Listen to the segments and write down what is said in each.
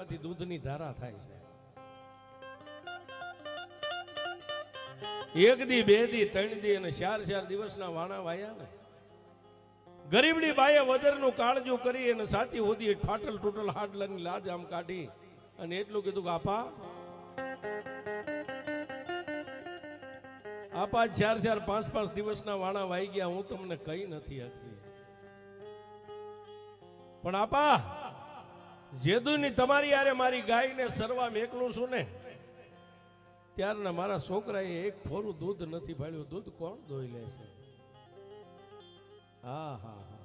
માંથી દૂધની ધારા થાય છે. એક દી, બે દી, ત્રણ દી અને ચાર ચાર દિવસના વાણા વાયા ને. ગરીબની બાએ વદરનું કાળજું કરી અને સાથી હોદી ફાટલ ટૂટલ હાડલાની લાજ આમ કાઢી અને એટલું કીધું કે, આપા આપા ચાર ચાર પાંચ પાંચ દિવસના વાણા વાઈ ગયા, હું તમને કઈ નથી શકતી પણ આપા જેદુની તમારી યારે મારી ગાયને સરવા મેકલું છું ને, ત્યારના મારા છોકરાએ એક ફોરું દૂધ નથી ભાળ્યું. દૂધ કોણ દોઈ લે છે? હા હા હા.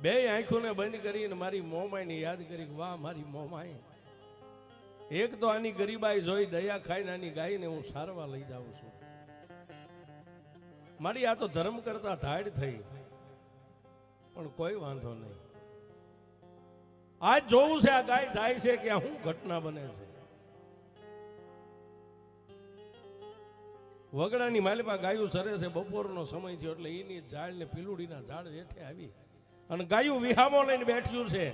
બે આંખોને બંધ કરીને મારી મોમાઈને યાદ કરી વાહ, મારી મોમાઈ. એક તો આની ગરીબાઈ જોઈ દયા ખાઈને આની ગાયને હું સારવા લઈ જાઉં છું. મારી આ તો ધર્મ કરતા ધાડ થઈ. પણ કોઈ વાંધો નહીં. આજ જોવું છે આ ગાય જાય છે કે આ શું ઘટના બને છે? વગડાની માલિપા ગાયું સરે છે, બપોરનો સમય થયો એટલે એની ઝાડ ને પીલુડીના ઝાડ હેઠે આવી. અને ગાયું વિહામો લઈને બેઠ્યું છે.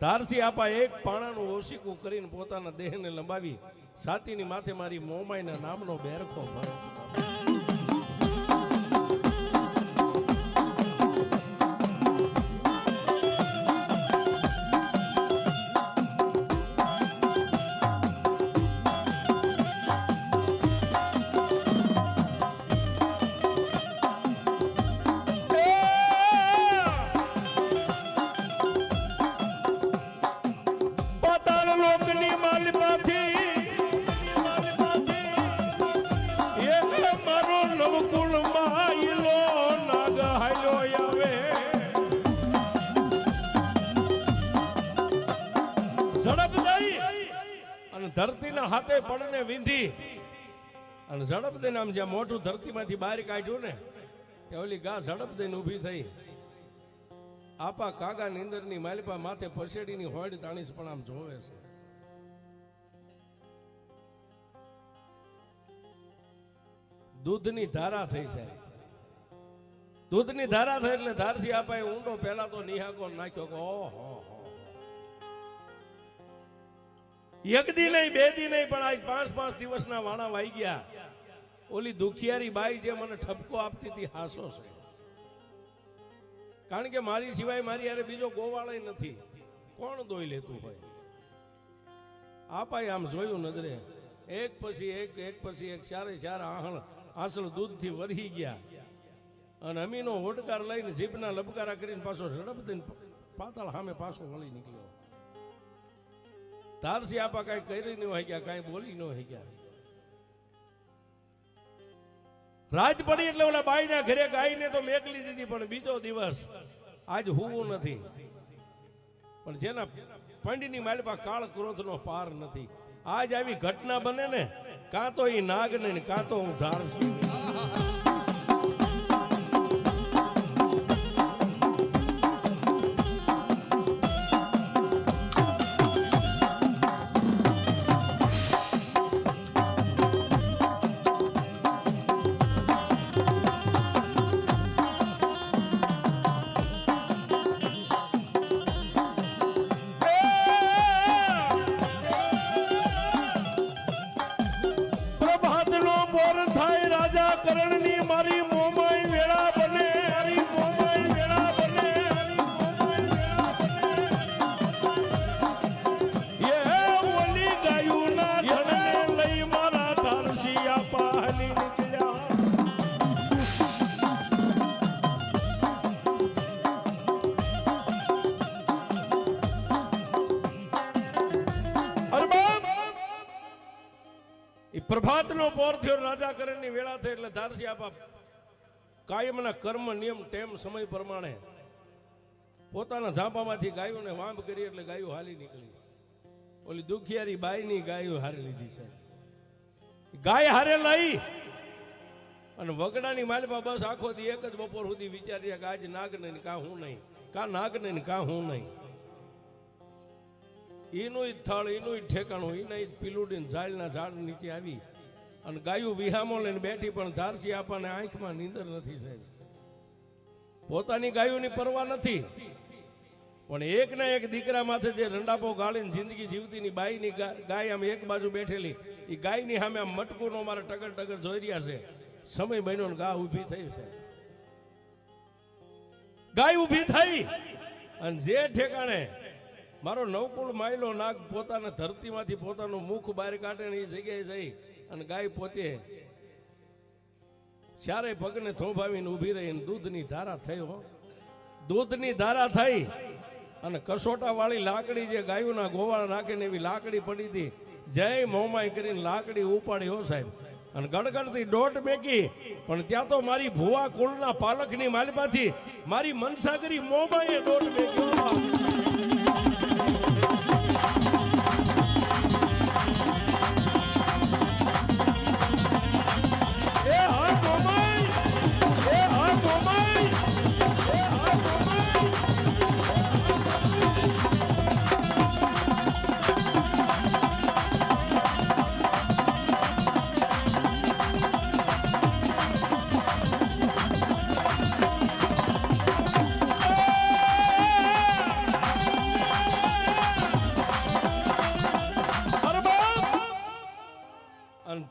તારસી આપા એક પાણાનું ઓશીકું કરીને પોતાના દેહને લંબાવી, સાતીની માથે મારી મોમાઈના નામનો બેરખો ભરે છે. હાથે પડને વિંધી. અને ઝડપ દઈને આમ જ્યાં મોટું ધરતીમાંથી બહાર કાઢ્યું ને કે ઓલી ગા ઝડપ દઈને ઊભી થઈ. આપા કાગા નીંદરની માલિપા માથે પરસેડીની હોડ તાણીસ પણ આમ જોવે છે. દૂધની ધારા થઈ છે. દૂધની ધારા થઈ એટલે ધારસી આપાએ ઊંડો પહેલા તો નિહાકો નાખ્યો કે ઓહો. એક દી નહીં, બે દી નહીં, પણ આજ પાંચ પાંચ દિવસના વાણા વાઈ ગયા. ઓલી દુખિયારી બાઈ જે મને ઠપકો આપતી હતી, હાસો છે. કારણ કે મારી સિવાય મારી યારે બીજો ગોવાળય નથી. કોણ દોઈ લેતું હોય? આ પાઈ આમ જોયું નજરે. એક પછી એક એક પછી એક, ચારે ચાર આહણ, આસળ દૂધથી વરહી ગયા. અને અમીનો હોટકાર લઈને જીભના લબકારા કરીને પાછો ઝડપ દઈને પાતાળ સામે પાછો વળી નીકળ્યો. તારસી આપા કઈ કરી ન હોય ગયા કાંઈ બોલી ન હોય ગયા રાત પડી એટલે ઓલા બાઈના ઘરે ગાયને તો મેકલી દીધી, પણ બીજો દિવસ આજ હોવું નથી. પણ જેના પંડિતની માલપા કાળ ક્રોધનો પાર નથી. આજ આવી ઘટના બને ને કાં તો એ નાગ ને કાં તો હું ધારસી. પ્રભાતનો પોર થયો, રાજા કરણની વેળા થઈ એટલે ધારસી આપા કાયમના કર્મ, નિયમ, ટેમ, સમય પ્રમાણે પોતાના ઝાંપામાંથી ગાયોને વાંભ કરી એટલે ગાયો હાલી નીકળી. ઓલી દુખિયારી બાઈની ગાયો હારી લીધી છે. ગાય હારે લઈ અને વગડાની માલપા બસ આખો દી એક જ બપોર સુધી વિચાર્યા કે આજ નાગ નહીં કા હું નહીં. કા નાગ નહીં કા હું નહીં. એનું જ થળ એનું જ ઠેકાણું એના પીલુડીને ઝાડના ઝાડ નીચે આવી અને ગાયું વિહામો લઈને બેઠી પણ ધારસી આપણને આંખમાં નીંદર નથી સાહેબ. પોતાની ગાયોની પરવા નથી. પણ એક ને એક દીકરા માથે જે રંડાપો ગાળીને જિંદગી જીવતીની બાઈની ગાય આમ એક બાજુ બેઠેલી એ ગાયની સામે આમ મટકુનો મારે ટગર ટગર જોઈ રહ્યા છે. સમય બન્યો ને ગા ઊભી થઈ છે ગાય ઊભી થઈ અને જે ઠેકાણે મારો નવકુળ માયલો નાગ પોતાના ધરતીમાંથી પોતાનું મુખ બહાર કાઢે ને એ જગ્યાએ જઈ અને ગાય પોતે ચારે પગને થોભાવીને ઊભી રહીને દૂધની ધારા થઈ હો. દૂધની ધારા થઈ અને કસોટા વાળી લાકડી જે ગાયોના ગોવાળ રાખીને એવી લાકડી પડી હતી, જય મોમાઈ કરીને લાકડી ઉપાડી હો સાહેબ. અને ગડગડતી દોટ મેકી, પણ ત્યાં તો મારી ભુવા કુળના પાલકની માલમાંથી મારી મનસાગરી મોમાઈએ દોટ મેકી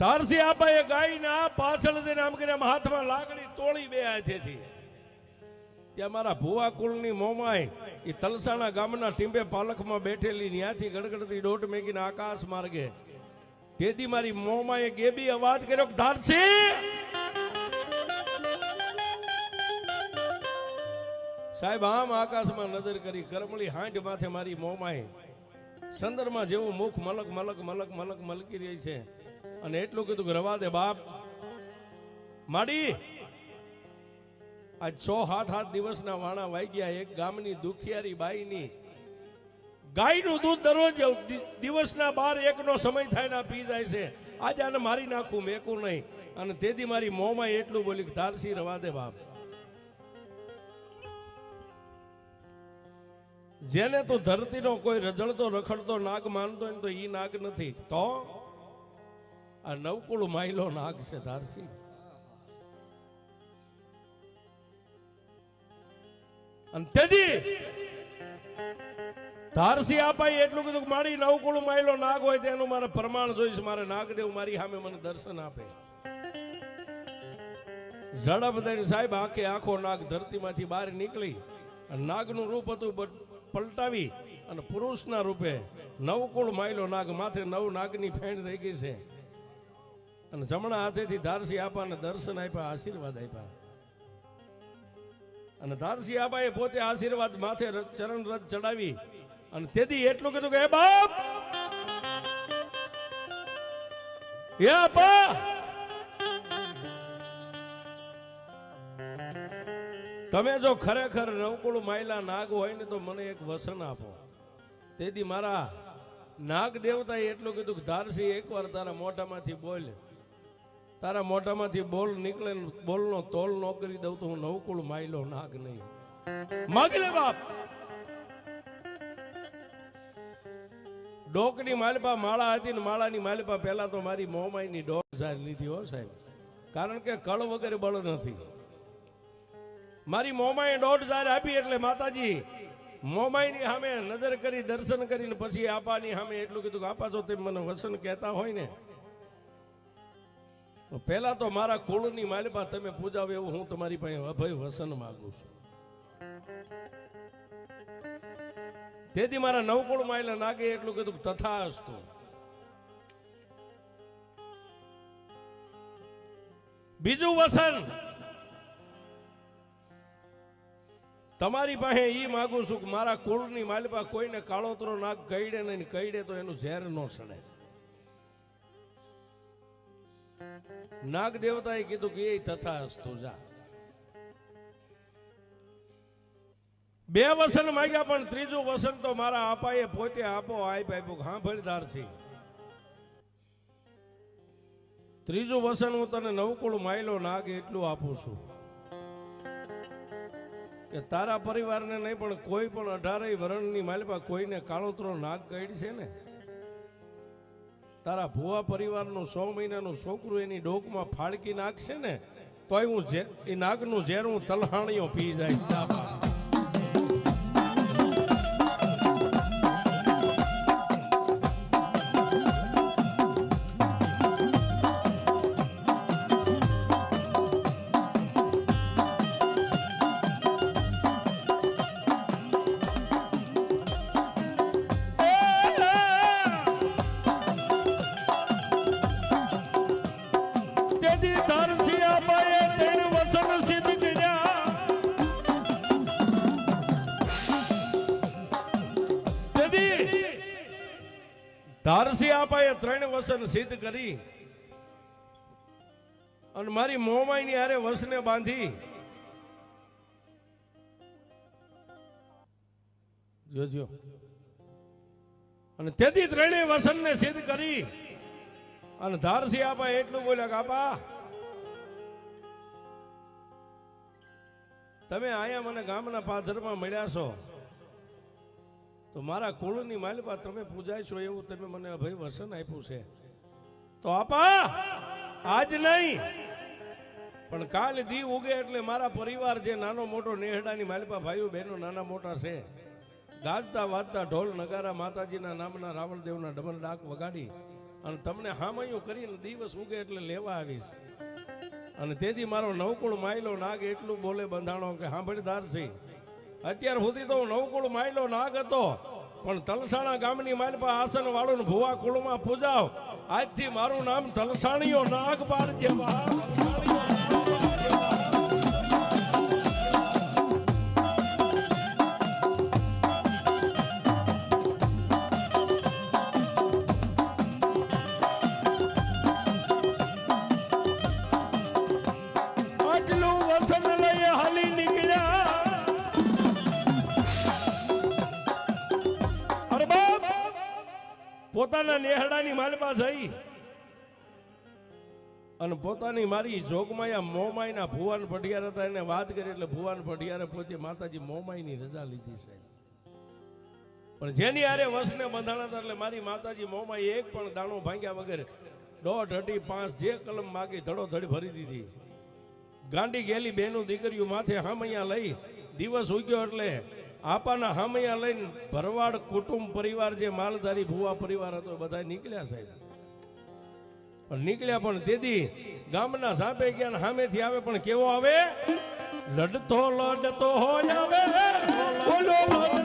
ધારસી આપા એ ગાયના પાછળ જઈને આમ આમ હાથમાં લાકડી તોડી બે હાથેથી. ત્યાં મારા ભુવા કુળની મોમાય એ તલસાણા ગામના ટીંબે પાલખમાં બેઠેલી ત્યાંથી ગડગડતી દોટ મેકીને આકાશ માર્ગે. તેથી મારી મોમાએ ગેબી અવાજ કર્યો ધારસી! સાહેબ, આમ આકાશમાં નજર કરી કરમળી હાંડ માથે મારી મોમાએ સંદરમાં જેવું મુખ મલક મલક મલક મલક મલકી રહી છે. અને એટલું કીધું રવા દે બાપ. માડી આજ છ હાથ હાથ દિવસના વાણા વાગ્યા એક ગામની દુખિયારી બાઈની. ગાયનું દૂધ દરરોજ દિવસના બાર એકનો સમય થાય ને પી જાય છે. આજે આને મારી નાખું, મેકું નહીં. અને તેથી મારી મોંમાં એટલું બોલી તારસી રવા દે બાપ. જેને તો ધરતીનો કોઈ રજળતો, રખડતો, નાગ માનતો તો ઈ નાગ નથી. તો? આ નવકુળ માઇલો નાગ છે ધારસી ધારસી આપાઈ એટલું કીધું મારી નવકુળ માઇલો નાગ હોય તેનું મારે પ્રમાણ જોઈશ, મારે નાગદેવ મારી સામે મને દર્શન આપે. ઝડપ દઈને સાહેબ, આખે આખો નાગ ધરતીમાંથી બહાર નીકળી નાગનું રૂપ હતું પલટાવી અને પુરુષના રૂપે નવકુળ માયલો નાગ માથે નવ નાગની ફેણ રહી ગઈ છે. અને જમણા હાથેથી ધારસી આપાને દર્શન આપ્યા, આશીર્વાદ આપ્યા. અને ધારસી આપાએ પોતે આશીર્વાદ માથે ચરણ રથ ચડાવી અને તેથી એટલું કીધું કે બાપ! હે આપા! તમે જો ખરેખર નવકુળ માયલા નાગ હોય ને તો મને એક વસન આપો. તેથી મારા નાગ દેવતાએ એટલું કીધું કે, ધારસી, એકવાર તારા મોઢામાંથી બોલ. તારા મોઢામાંથી બોલ નીકળે બોલનો તોલ ન કરી દઉં તો હું નવકુળ માયલો નાગ નહીં. માગલે બાપ! ડોકની માલપા માળા હતી ને માળાની માલપા પહેલા તો મારી મોમાઈની ડોક ઝાર લીધી હો સાહેબ. કારણ કે કળ વગર બળ નથી. મારી મોમાએ દોઢ હજાર આપી એટલે માતાજી, મોમાઈની સામે નજર કરી દર્શન કરીને પછી આપાની સામે એટલું કીધું કે, આપા જો તેમ મને વસન કહેતા હોય ને તો પહેલા તો મારા કુળની માલિપા તમે પૂજાવ એવું હું તમારી પાસે અભય વસન માગું છું. તેથી મારા નવકુળ માયલા નાગે એટલું કીધું તથા અસ્તુ બીજું વસન. તમારી પાસે એ માગું છું કે મારા કુળની માલિપા કોઈને કાળોતરો નાગ કઈડે નહીં કઈડે તો એનું ઝેર ન સડે નાગ દેવતાએ કીધું કે એ તથા જા. બે વસન માંગ્યા, પણ ત્રીજું વસન તો મારા આપાએ પોતે આપો આઈ આપ્યું. હા ભળદાર છે. ત્રીજું વસન હું તને નવકુળ માયલો નાગ એટલું આપું છું. કે તારા પરિવારને નહીં, પણ કોઈ પણ અઢારેય વરણની માલિપા કોઈને કાળોતરો નાગ કઈડ છે ને? તારા ભુવા પરિવારનું સો મહિનાનું છોકરું એની ડોકમાં ફાળકી નાખશે ને, તોય હું એ નાગનું ઝેર હું તલહાણીઓ પી જાય. આપાએ ત્રણ વસન સિદ્ધ કરી અને મારી મોમાઈ ની હારે વસને બાંધી. જોજો. અને તેથી ત્રણેય વસન ને સિદ્ધ કરી. અને ધારસી આપા એટલું બોલ્યા કે, આપા તમે અહીંયા મને ગામના પાથરમાં મળ્યા છો, તો મારા કુળની માલિપા તમે પૂજાય છો એવું તમે મને અભય વસન આપ્યું છે. તો આપા, આજ નહીં. પણ કાલ દી ઉગે એટલે મારા પરિવાર જે નાનો મોટો નેહડાની માલિપા ભાઈઓ બહેનો નાના મોટા છે, ગાજતા વાજતા ઢોલ નગારા માતાજીના નામના રાવણદેવના ડબલ ડાક વગાડી અને તમને હામયું કરીને દિવસ ઉગે એટલે લેવા આવીશ. અને તેથી મારો નવકુળ માયલો નાગ એટલું બોલે બંધાણો કે સાંભળદાર છે અત્યાર સુધી તો નવકુળ માયલો નાગ હતો, પણ તલસાણા ગામની માલપા આસન વાળું ભુવા કુળમાં પૂજાવ આજથી મારું નામ તલસાણીઓ નાગ પાડજે બા. પોતાના નેહડાની માલપા જઈ અને પોતાની મારી જોગમાયા મોમાઈના ભુવાન પઢિયાર હતા. એને વાત કરી એટલે ભુવાન પઢિયારે પોતે માતાજી મોમાઈની રજા લીધી સાહેબ પણ જેની આરે વસને બંધાણા હતા એટલે મારી માતાજી મોમાઈ એક પણ દાણો ભાંગ્યા વગર દોઢ, અઢી, પાંચ જે કલમ માગી ધડો ધડી ભરી દીધી. ગાંડી ગેલી બેનું દીકરીયું માથે હામૈયા લઈ દિવસ ઉગ્યો એટલે આપાના હામૈયા લઈને ભરવાડ કુટુંબ પરિવાર જે માલધારી ભુવા પરિવાર હતો બધા નીકળ્યા સાહેબ. પણ નીકળ્યા પણ તેથી ગામના સાપે ગયા સામેથી આવે પણ કેવો આવે? લડતો લડતો હોય આવે. બોલો.